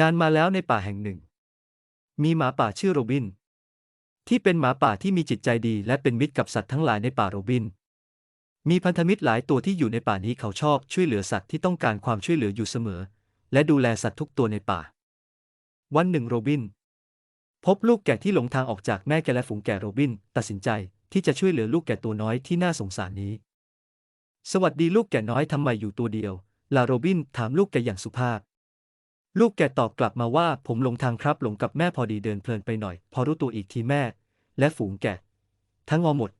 นานมาแล้วในป่าแห่งหนึ่ง มีหมาป่าชื่อโรบิน ที่เป็นหมาป่าที่มีจิตใจดีและเป็นมิตรกับสัตว์ทั้งหลายในป่าโรบิน มีพันธมิตรหลายตัวที่อยู่ในป่านี้เขาชอบช่วยเหลือสัตว์ที่ต้องการความช่วยเหลืออยู่เสมอ และดูแลสัตว์ทุกตัวในป่า วันหนึ่งโรบิน พบลูกแกะที่หลงทางออกจากแม่แกะและฝูงแกะโรบิน ตัดสินใจที่จะช่วยเหลือลูกแกะตัวน้อยที่น่าสงสารนี้ สวัสดีลูกแกะน้อยทำไมอยู่ตัวเดียวลาโรบินถามลูกแกะอย่างสุภาพ ลูกแกตอบกลับมาว่าผมหลงทางครับหลงกับแม่พอดีเดินเพลินไปหน่อย พอรู้ตัวอีกทีแม่ และฝูงแกทั้งงอหมด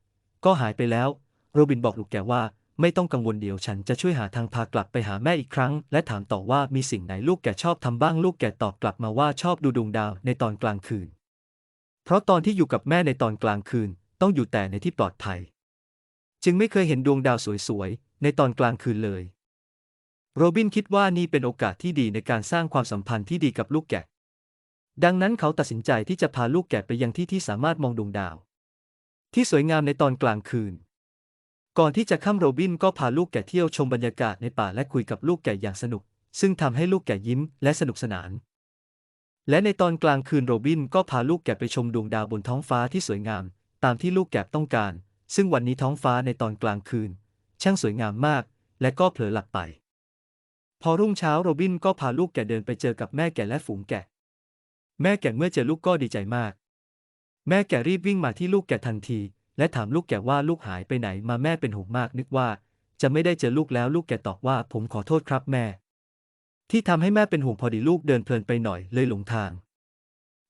ก็หายไปแล้ว โรบินบอกลูกแกว่าไม่ต้องกังวลเดี๋ยวฉันจะช่วยหาทางพากลับไปหาแม่อีกครั้ง และถามต่อว่ามีสิ่งไหนลูกแกชอบทำบ้างลูกแกตอบกลับมาว่าชอบดูดวงดาวในตอนกลางคืน เพราะตอนที่อยู่กับแม่ในตอนกลางคืน ต้องอยู่แต่ในที่ปลอดภัย จึงไม่เคยเห็นดวงดาวสวยๆในตอนกลางคืนเลย โรบินคิดว่านี่เป็นโอกาสที่ดีในการสร้างความสัมพันธ์ที่ดีกับลูกแกะ ดังนั้นเขาตัดสินใจที่จะพาลูกแกะไปยังที่ที่สามารถมองดวงดาว ที่สวยงามในตอนกลางคืน ก่อนที่จะข้ามโรบินก็พาลูกแกะเที่ยวชมบรรยากาศในป่าและคุยกับลูกแกะอย่างสนุก ซึ่งทำให้ลูกแกะยิ้มและสนุกสนาน และในตอนกลางคืนโรบินก็พาลูกแกะไปชมดวงดาวบนท้องฟ้าที่สวยงาม ตามที่ลูกแกะต้องการ ซึ่งวันนี้ท้องฟ้าในตอนกลางคืน ช่างสวยงามมาก และก็เผลอหลับไป พอรุ่งเช้าโรบินก็พาลูกแกะเดินไปเจอกับแม่แกะและฝูงแกะแม่แกะเมื่อเจอลูกก็ดีใจมาก แม่แกะรีบวิ่งมาที่ลูกแกะทันที และถามลูกแกะว่าลูกหายไปไหนมาแม่เป็นห่วงมากนึกว่า จะไม่ได้เจอลูกแล้วลูกแกะตอบว่าผมขอโทษครับแม่ ที่ทำให้แม่เป็นห่วงพอดีลูกเดินเพลินไปหน่อยเลยหลงทาง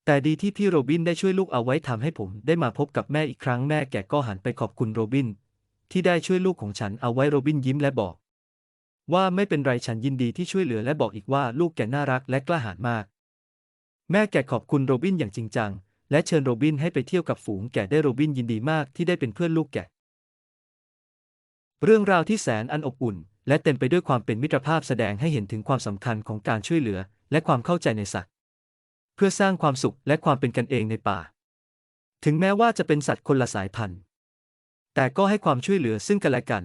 แต่ดีที่พี่โรบินได้ช่วยลูกเอาไว้ทำให้ผมได้มาพบกับแม่อีกครั้งแม่แกะก็หันไปขอบคุณโรบินที่ได้ช่วยลูกของฉันเอาไว้โรบินยิ้มและบอก ว่าไม่เป็นไรฉันยินดีที่ช่วยเหลือและบอกอีกว่าลูกแกน่ารักและกล้าหาญมาก แม่แกขอบคุณโรบินอย่างจริงจัง และเชิญโรบินให้ไปเที่ยวกับฝูงแกะได้โรบินยินดีมากที่ได้เป็นเพื่อนลูกแกะเรื่องราวที่แสนอันอบอุ่น และเต็มไปด้วยความเป็นมิตรภาพแสดงให้เห็นถึงความสำคัญของการช่วยเหลือ และความเข้าใจในสัตว์ เพื่อสร้างความสุขและความเป็นกันเองในป่า ถึงแม้ว่าจะเป็นสัตว์คนละสายพันธุ์ แต่ก็ให้ความช่วยเหลือซึ่งกันและกัน